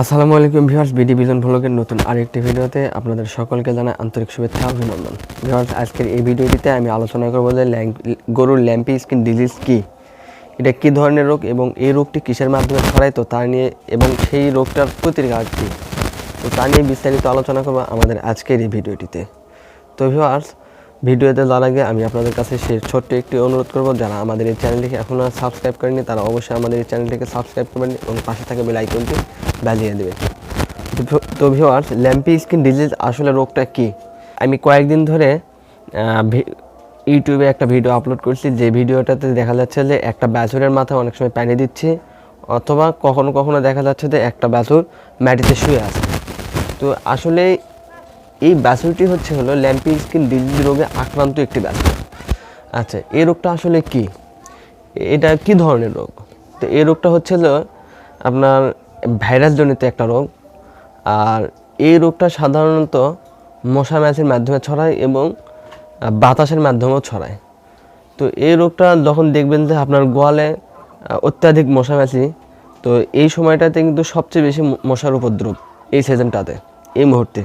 আসসালামু আলাইকুম viewers, BD বিজন ভ্লগের নতুন আরেকটি ভিডিওতে আপনাদের সকলকে জানাই আন্তরিক শুভেচ্ছা অভিনন্দন। ভিউয়ার্স, আজকের এই ভিডিওটিতে আমি আলোচনা করব যে গরুর ল্যাম্পি স্কিন ডিজিজ কী? এটা কী ধরনের রোগ এবং এই রোগটি কিসের মাধ্যমে ছড়ায়? তো তা নিয়ে এবং সেই রোগটার প্রতিকার কী? তো তা নিয়ে বিস্তারিত আলোচনা করব আমাদের আজকের এই ভিডিওটিতে। তো ভিউয়ার্স ভিডিওতে যাওয়ার আগে আমি আপনাদের কাছে সে ছোট্ট একটি অনুরোধ করব, যারা আমাদের এই চ্যানেলটিকে এখনও সাবস্ক্রাইব করেনি তারা অবশ্যই আমাদের এই চ্যানেলটিকে সাবস্ক্রাইব করবেন এবং পাশে থাকা বেল আইকনটি বাজিয়ে দেবেন তো- ভিউয়ার্স ল্যাম্পি স্কিন ডিজিজ আসলে রোগটা কি? আমি কয়েকদিন ধরে ইউটিউবে একটা ভিডিও আপলোড করছি, যে ভিডিওটাতে দেখা যাচ্ছে যে একটা বাছুরের মাথায় অনেক সময় পানি দিচ্ছে, অথবা কখনো কখনো দেখা যাচ্ছে যে একটা বাছুর মাটিতে শুয়ে আছে। তো আসলে এই ব্যাসলটি হচ্ছে হলো ল্যাম্পি স্কিন ডিজিজ রোগে আক্রান্ত একটি বাছুর আচ্ছা এই রোগটা আসলে কি? এটা কি ধরনের রোগ? তো এই রোগটা হচ্ছে হলো আপনার ভাইরাস জনিত একটা রোগ। আর এই রোগটা সাধারণত মশা ম্যাচের মাধ্যমে ছড়ায় এবং বাতাসের মাধ্যমেও ছড়ায়। তো এই রোগটা যখন দেখবেন যে আপনার গোয়ালে অত্যাধিক মশা মাছি তো এই সময়টাতে কিন্তু সবচেয়ে বেশি মশার উপদ্রব এই সিজনটাতে, এই মুহূর্তে।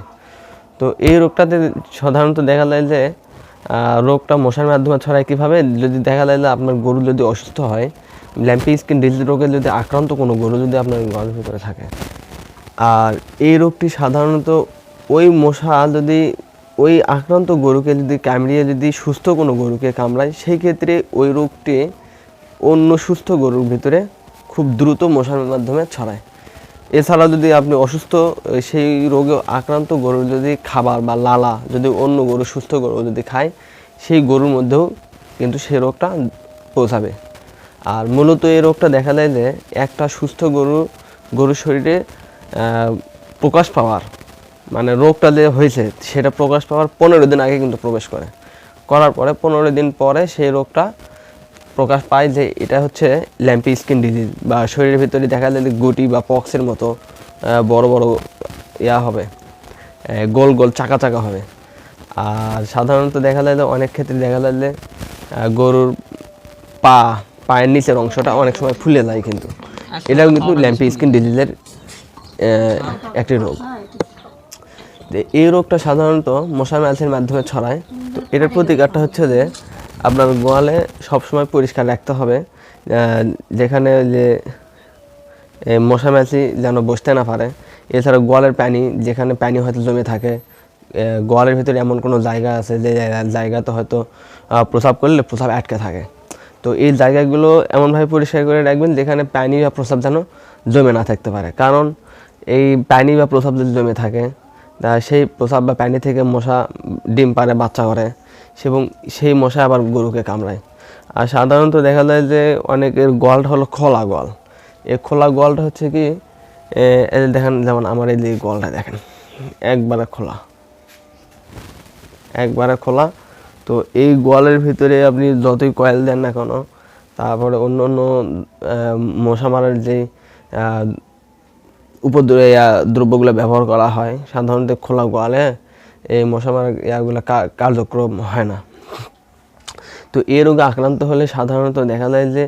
তো এই রোগটাতে সাধারণত দেখা যায় যে রোগটা মশার মাধ্যমে ছড়ায় কীভাবে? যদি দেখা যায় যে আপনার গরু যদি অসুস্থ হয়, ল্যাম্পি স্কিন ডিজিজ রোগে যদি আক্রান্ত কোনো গরু যদি আপনার গলার ভিতরে থাকে, আর এই রোগটি সাধারণত ওই মশা যদি, ওই আক্রান্ত গরুকে যদি কামড়িয়ে যদি সুস্থ কোনো গরুকে কামড়ায়, সেই ক্ষেত্রে ওই রোগটি অন্য সুস্থ গরুর ভিতরে খুব দ্রুত মশার মাধ্যমে ছড়ায়। এছাড়া যদি আপনি অসুস্থ সেই রোগে আক্রান্ত গরুর যদি খাবার বা লালা যদি অন্য গরু, সুস্থ গরু যদি খায়, সেই গরুর মধ্যেও কিন্তু সেই রোগটা পৌঁছাবে। আর মূলত এই রোগটা দেখা যায় যে একটা সুস্থ গরু, গরুর শরীরে প্রকাশ পাওয়ার মানে রোগটা যে হয়েছে, সেটা প্রকাশ পাওয়ার পনেরো দিন আগে কিন্তু প্রবেশ করে। করার পরে পনেরো দিন পরে সেই রোগটা প্রকাশ পায় যে এটা হচ্ছে ল্যাম্পি স্কিন ডিজিজ বা শরীরের ভিতরে দেখা যায় গুটি বা পক্সের মতো বড় বড় ইয়া হবে গোল গোল চাকা চাকা হবে। আর সাধারণত দেখা যায় অনেক ক্ষেত্রে দেখা যায় যে গরুর পা পায়ের নিচের অংশটা অনেক সময় ফুলে যায় কিন্তু। এটাও কিন্তু ল্যাম্পি স্কিন ডিজিজের একটি রোগ। এই রোগটা সাধারণত মশা ম্যালসের মাধ্যমে ছড়ায়। তো এটার প্রতিকারটা হচ্ছে যে আপনার গোয়ালে সবসময় পরিষ্কার রাখতে হবে যেখানে যে মশা মাছি যেন বসতে না পারে। এছাড়া গোয়ালের পানি, যেখানে পানি হয়তো জমে থাকে গোয়ালের ভিতরে এমন কোনো জায়গা আছে যে জায়গা- জায়গাতে হয়তো প্রসাব করলে প্রসাব আটকে থাকে। তো এই জায়গাগুলো এমনভাবে পরিষ্কার করে রাখবেন যেখানে পানি বা প্রসাব যেন জমে না থাকতে পারে। কারণ এই পানি বা প্রসাব যদি জমে থাকে সেই প্রসাব বা পানি থেকে মশা, ডিম পারে বাচ্চা করে। এবং সেই মশা আবার গরুকে কামড়ায়। আর সাধারণত দেখা যায় যে অনেকের গোয়ালটা হলো খোলা গল এই খোলা গোয়ালটা হচ্ছে কি দেখেন যেমন আমার এই যে গোয়ালটা দেখেন, একবারে খোলা। একবারে খোলা। তো এই গোয়ালের ভিতরে আপনি যতই কয়েল দেন না কেন, তারপরে অন্য অন্য মশা মারার যে উপদ্রব দ্রব্যগুলো ব্যবহার করা হয়, সাধারণত খোলা গোয়ালে এই মশা মারার ইয়াগুলো কার্যক্রম হয় না। তো এই রোগে আক্রান্ত হলে সাধারণত দেখা যায় যে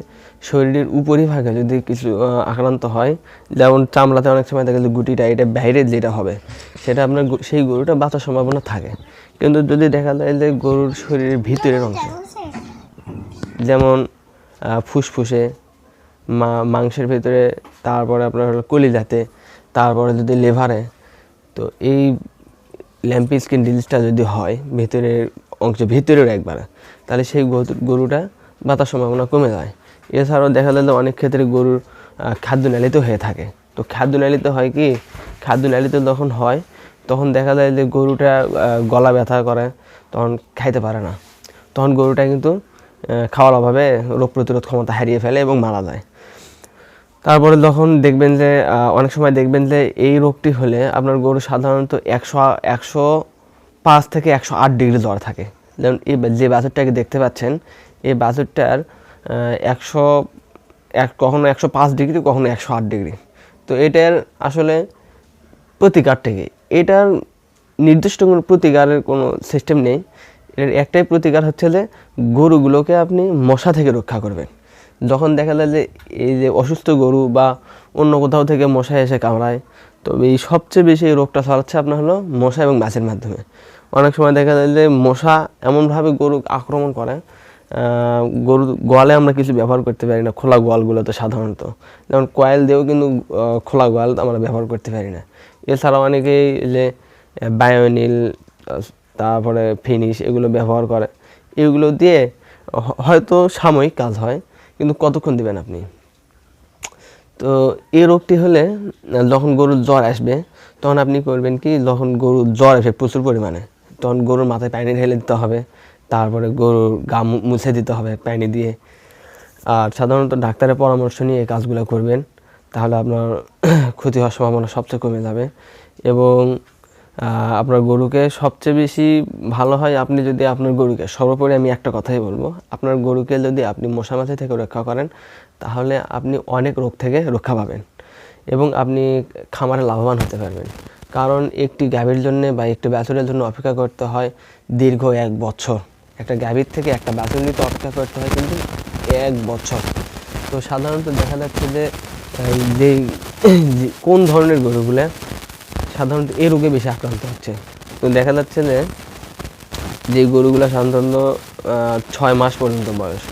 শরীরের উপরিভাগে যদি কিছু আক্রান্ত হয়, যেমন চামড়াতে অনেক সময় দেখা যায় গুটিটা, এটা বাইরে যেটা হবে, সেটা আপনার সেই গরুটা বাঁচার সম্ভাবনা থাকে। কিন্তু যদি দেখা যায় যে গরুর শরীরের ভিতরের অংশ, যেমন ফুসফুসে, মা, মাংসের ভিতরে, তারপরে আপনার হলো কলিজাতে, তারপরে যদি লেভারে, তো এই ল্যাম্পি স্কিন ডিজিজটা যদি হয়, ভেতরের অংশ, ভিতরের একবার, তাহলে সেই গরু- গরুটা বাতার সম্ভাবনা কমে যায়। এছাড়াও দেখা যায় অনেক ক্ষেত্রে গরুর খাদ্য খাদ্যনালীতে হয়ে থাকে। তো খাদ্যনালীতে হয় কি? খাদ্যনালীতে যখন হয়, তখন দেখা যায় যে গরুটা গলা ব্যথা করে, তখন খাইতে পারে না। তখন গরুটা কিন্তু খাওয়ার অভাবে রোগ প্রতিরোধ ক্ষমতা হারিয়ে ফেলে এবং মারা যায়। তারপরে যখন দেখবেন যে অনেক সময় দেখবেন যে, এই রোগটি হলে আপনার গরু সাধারণত একশো একশো পাঁচ থেকে একশো আট ডিগ্রি জ্বর থাকে। যেমন এই যে বাছুরটাকে দেখতে পাচ্ছেন, এই বাছুরটার একশো, এক, কখনো একশো পাঁচ ডিগ্রি, কখনো একশো আট ডিগ্রি। তো এটার আসলে প্রতিকার থেকে। এটার নির্দিষ্ট কোনো প্রতিকারের কোনো সিস্টেম নেই। এর একটাই প্রতিকার হচ্ছে যে, গরুগুলোকে আপনি মশা থেকে রক্ষা করবেন। যখন দেখা যায় যে এই যে অসুস্থ গরু বা অন্য কোথাও থেকে মশা এসে কামড়ায় তো এই সবচেয়ে বেশি এই রোগটা ছড়াচ্ছে আপনার হলো মশা এবং মাছের মাধ্যমে। অনেক সময় দেখা যায় যে মশা এমনভাবে গরু আক্রমণ করে গরু গোয়ালে আমরা কিছু ব্যবহার করতে পারি না, খোলা গোয়ালগুলোতে সাধারণত। যেমন কয়েল দিয়েও কিন্তু খোলা গোয়াল আমরা ব্যবহার করতে পারি না। এছাড়াও অনেকেই যে বায়োনিল তারপরে ফিনিশ এগুলো ব্যবহার করে। এগুলো দিয়ে হয়তো সাময়িক কাজ হয় কিন্তু কতক্ষণ দিবেন আপনি? তো এই রোগটি হলে, যখন গরুর জ্বর আসবে, তখন আপনি করবেন কি, যখন গরুর জ্বর আসে প্রচুর পরিমাণে, তখন গরুর মাথায় পানি ঢেলে দিতে হবে, তারপরে গরুর গা মুছে দিতে হবে পানি দিয়ে। আর সাধারণত ডাক্তারের পরামর্শ নিয়ে এই কাজগুলো করবেন, তাহলে আপনার ক্ষতি হওয়ার সম্ভাবনা সবচেয়ে কমে যাবে। এবং আপনার গরুকে সবচেয়ে বেশি ভালো হয় আপনি যদি আপনার গরুকে, সর্বোপরি আমি একটা কথাই বলব, আপনার গরুকে যদি আপনি মশা মাছি থেকে রক্ষা করেন, তাহলে আপনি অনেক রোগ থেকে রক্ষা পাবেন এবং আপনি খামারে লাভবান হতে পারবেন। কারণ একটি গাভীর জন্য বা একটি বাছুরের জন্য অপেক্ষা করতে হয় দীর্ঘ এক বছর। একটা গাভীর থেকে একটা বাছুর নিতে অপেক্ষা করতে হয় কিন্তু এক বছর। তো সাধারণত দেখা যাচ্ছে যে, এই যে যে কোন ধরনের গরুগুলো সাধারণত এই রোগে বেশি আক্রান্ত হচ্ছে। তো দেখা যাচ্ছে যে যে গরুগুলো সাধারণত ছয় মাস পর্যন্ত বয়স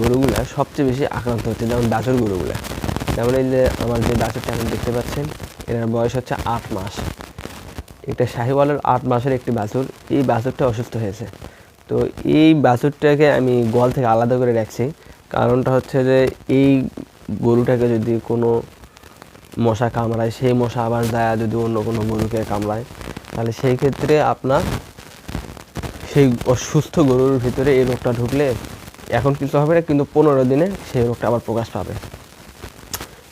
গরুগুলো সবচেয়ে বেশি আক্রান্ত হচ্ছে, যেমন বাছুর গরুগুলো। যেমন এই যে আমার যে বাছুরটা এখন দেখতে পাচ্ছেন, এনার বয়স হচ্ছে আট মাস। একটা শাহিওয়ালের আট মাসের একটি বাছুর, এই বাছুরটা অসুস্থ হয়েছে। তো এই বাছুরটাকে আমি গোয়াল থেকে আলাদা করে রাখছি। কারণটা হচ্ছে যে, এই গরুটাকে যদি কোনো মশা কামড়ায়, সেই মশা আবার যায় যদি অন্য কোনো গরুকে কামড়ায়। তাহলে সেই ক্ষেত্রে আপনার সেই অসুস্থ গরুর ভিতরে এই রোগটা ঢুকলে এখন কিছু হবে না, কিন্তু পনেরো দিনে সেই রোগটা আবার প্রকাশ পাবে।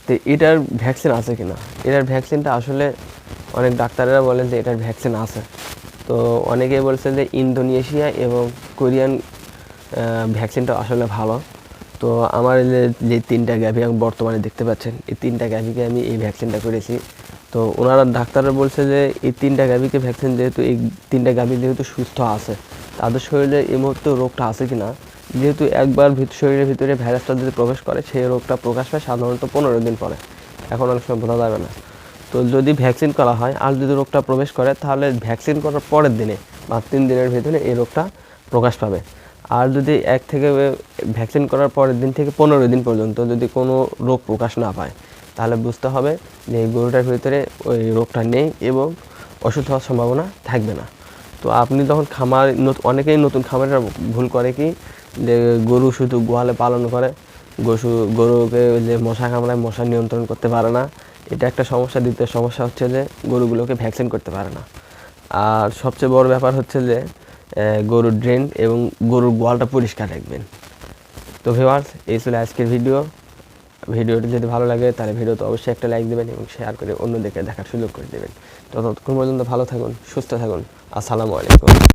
তো এটার ভ্যাকসিন আছে কিনা? এটার ভ্যাকসিনটা আসলে অনেক ডাক্তারেরা বলেন যে এটার ভ্যাকসিন আছে। তো অনেকেই বলছে যে ইন্দোনেশিয়া এবং কোরিয়ান ভ্যাকসিনটা আসলে ভালো। তো আমার যে তিনটা গাভি আমি বর্তমানে দেখতে পাচ্ছেন, এই তিনটা গাভিকে আমি এই ভ্যাকসিনটা করেছি। তো ওনারা ডাক্তাররা বলছে যে, এই তিনটা গাভিকে ভ্যাকসিন যেহেতু, এই তিনটা গাভি যেহেতু সুস্থ আছে, তাদের শরীরে এই মুহূর্তে রোগটা আছে কি না যেহেতু একবার শরীরের ভিতরে ভাইরাসটা যদি প্রবেশ করে, সেই রোগটা প্রকাশ পায় সাধারণত পনেরো দিন পরে। এখন অনেক সময় বোঝা যাবে না। তো যদি ভ্যাকসিন করা হয়, আর যদি রোগটা প্রবেশ করে, তাহলে ভ্যাকসিন করার পরের দিনে বা তিন দিনের ভিতরে এই রোগটা প্রকাশ পাবে। আর যদি এক থেকে ভ্যাকসিন করার পরের দিন থেকে পনেরো দিন পর্যন্ত যদি কোনো রোগ প্রকাশ না পায়, তাহলে বুঝতে হবে যে গরুটার ভিতরে ওই রোগটা নেই এবং অসুস্থ হওয়ার সম্ভাবনা থাকবে না। তো আপনি যখন খামার অনেকেই নতুন খামারের ভুল করে কি যে গরু শুধু গোয়ালে পালন করে, গরু গরুকে যে মশা কামড়ায় মশা নিয়ন্ত্রণ করতে পারে না, এটা একটা সমস্যা। দ্বিতীয় সমস্যা হচ্ছে যে গরুগুলোকে ভ্যাকসিন করতে পারে না। আর সবচেয়ে বড় ব্যাপার হচ্ছে যে গরুর ড্রেন এবং গরুর গোয়ালটা পরিষ্কার রাখবেন। তো ভিওয়ার্স এই ছিল আজকের ভিডিও ভিডিওটি যদি ভালো লাগে, তাহলে ভিডিওতে অবশ্যই একটা লাইক দেবেন এবং শেয়ার করে অন্যদেরকে দেখার সুযোগ করে দেবেন। ততক্ষণ পর্যন্ত ভালো থাকুন, সুস্থ থাকুন। আসসালামু আলাইকুম।